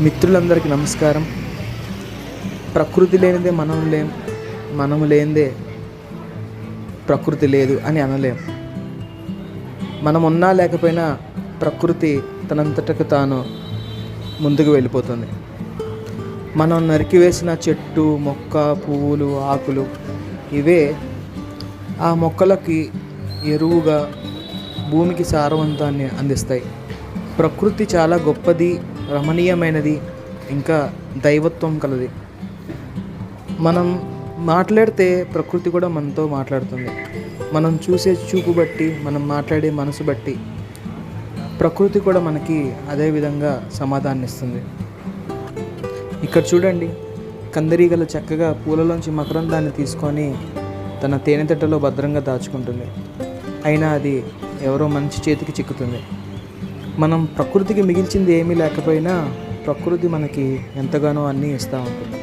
మిత్రులందరికీ నమస్కారం. ప్రకృతి లేనిదే మనం లేం మనము లేనిదే ప్రకృతి లేదు అని అనలేం. మనం ఉన్నా లేకపోయినా ప్రకృతి తనంతటకు తాను ముందుకు వెళ్ళిపోతుంది. మనం నరికివేసిన చెట్టు మొక్క పువ్వులు ఆకులు ఇవే ఆ మొక్కలకి ఎరువుగా భూమికి సారవంతాన్ని అందిస్తాయి. ప్రకృతి చాలా గొప్పది రమణీయమైనది ఇంకా దైవత్వం కలది. మనం మాట్లాడితే ప్రకృతి కూడా మనతో మాట్లాడుతుంది. మనం చూసే చూపు బట్టి మనం మాట్లాడే మనసు బట్టి ప్రకృతి కూడా మనకి అదే విధంగా సమాధానం ఇస్తుంది ఇక్కడ చూడండి కందిరీగలు చక్కగా పూలలోంచి మకరందాన్ని తీసుకొని తన తేనెతట్టలో భద్రంగా దాచుకుంటుంది. అయినా అది ఎవరో మంచి చేతికి చిక్కుతుంది. మనం ప్రకృతికి మిగిల్చింది ఏమీ లేకపోయినా ప్రకృతి మనకి ఎంతగానో అన్నీ ఇస్తూ ఉంటుంది.